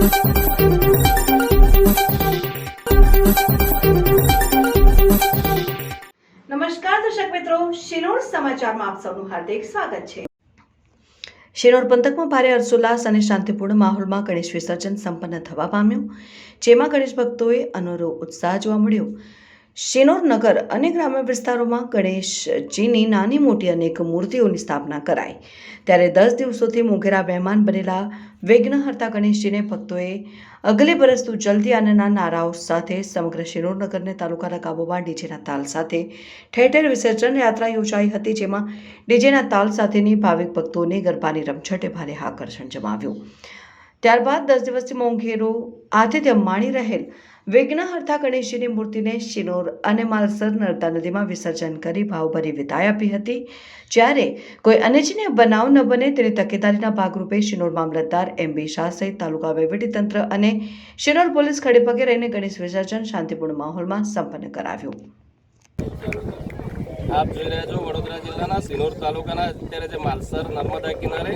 નમસ્કાર દર્શક મિત્રો શિનોર સમાચારમાં આપ સૌનું હાર્દિક સ્વાગત છે. શિનોર પંથકમાં ભારે હર્ષોલ્લાસ અને શાંતિપૂર્ણ માહોલમાં ગણેશ વિસર્જન સંપન્ન થવા પામ્યું, જેમાં ગણેશ ભક્તોએ અનોરો ઉત્સાહ જોવા મળ્યો. શિનોર નગર અને ગ્રામ્ય વિસ્તારોમાં ગણેશજીની નાની, મોટી અનેક મૂર્તિઓની સ્થાપના કરાઈ. ત્યારે દસ દિવસોથી મોઘેરા મહેમાન બનેલા વિઘ્નહર્તા ગણેશજીને ભક્તોએ અગલે બરસ જલ્દી આનંદના નારાઓ સાથે સમગ્ર શિનોર નગરને તાલુકાના કાબુમાં ડીજેના તાલ સાથે ઠેર ઠેર વિસર્જન યાત્રા યોજાઈ હતી, જેમાં ડીજેના તાલ સાથેની ભાવિક ભક્તોને ગરબાની રમઝટે ભારે આકર્ષણ જમાવ્યું. ત્યારબાદ દસ દિવસથી મોંઘેરો આતિથ્ય માણી રહેલ વિઘ્નહર્તા ગણેશજીની મૂર્તિને શિનોર અને માલસર નર્મદા નદીમાં વિસર્જન કરી ભાવભરી વિદાય આપી હતી. જ્યારે કોઈ અનિચ્છનીય બનાવ ન બને તેની તકેદારીના ભાગરૂપે શિનોર મામલતદાર એમ બી શાહ સહિત તાલુકા વહીવટીતંત્ર અને શિનોર પોલીસ ખડેપગે રહીને ગણેશ વિસર્જન શાંતિપૂર્ણ માહોલમાં સંપન્ન કરાવ્યું. આપ જોઈ રહ્યા છો વડોદરા જિલ્લાના સિનોર તાલુકાના અત્યારે જે માલસર નર્મદા કિનારે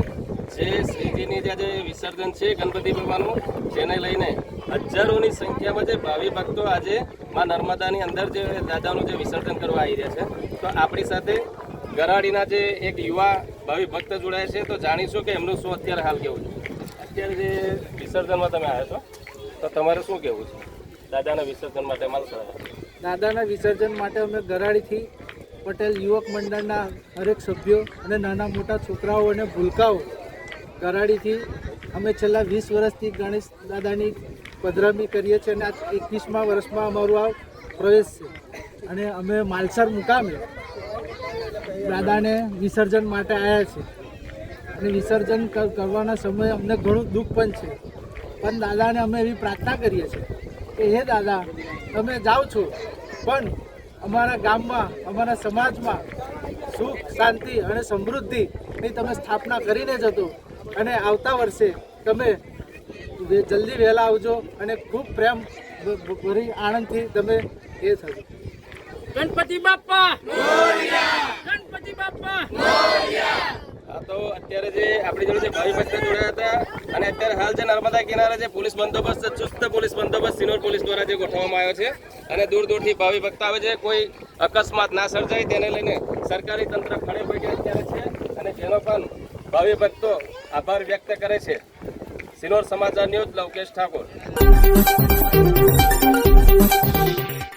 જે શ્રીજીની ત્યાં જે વિસર્જન છે ગણપતિ બાબાનું જેને લઈને હજારોની સંખ્યામાં જે ભાવિ ભક્તો આજે માં નર્મદાની અંદર જે દાદાનું જે વિસર્જન કરવા આવી રહ્યા છે. તો આપણી સાથે ગરાડીના જે એક યુવા ભાવિ ભક્ત જોડાય છે. તો જાણીશું કે એમનું શું અત્યારે હાલ કેવું છે? અત્યારે જે વિસર્જનમાં તમે આવ્યા છો, તો તમારે શું કહેવું છે? દાદાના વિસર્જન માટે માલસર દાદાના વિસર્જન માટે અમે ગરાડીથી પટેલ યુવક મંડળના હરેક સભ્યો અને નાના મોટા છોકરાઓ અને ભૂલકાઓ ગરાડીથી અમે છેલ્લા વીસ વર્ષથી ગણેશ દાદાની પધરામણી કરીએ છીએ અને આ એકવીસમા વર્ષમાં અમારું આ પ્રવેશ છે. અને અમે માલસર મુકામે દાદાને વિસર્જન માટે આવ્યા છીએ. અને વિસર્જન કરવાના સમયે અમને ઘણું દુઃખ પણ છે. પણ દાદાને અમે એવી પ્રાર્થના કરીએ છીએ કે, હે દાદા, તમે જાઓ છો, પણ અમારા ગામમાં, અમારા સમાજમાં સુખ, શાંતિ અને સમૃદ્ધિની તમે સ્થાપના કરીને જતો અને આવતા વર્ષે તમે વે- જલ્દી વહેલા આવજો અને ખૂબ પ્રેમ ભરી આનંદથી તમે એ થજો. ગણપતિ બાપા ગણપતિ બાપ્પા! આ તો અત્યારે જે આપણી જોડે જે ભાઈ ભક્ત જોડાયા હતા અને અત્યારે હાલ જે નર્મદા કિનારે જે પોલીસ બંદોબસ્ત ચુસ્ત પોલીસ બંદોબસ્ત સિનોર પોલીસ દ્વારા જે ગોઠવવામાં આવ્યો છે અને દૂર દૂરથી ભાવિ ભક્ત આવે છે કોઈ અકસ્માત ના સર્જાય તેને લઈને સરકારી તંત્ર ખડે પગે અત્યારે છે અને જેનો પણ ભાવિ ભક્તો આભાર વ્યક્ત કરે છે. સિલોર સમાચાર ન્યૂઝ લવકેશ ઠાકોર.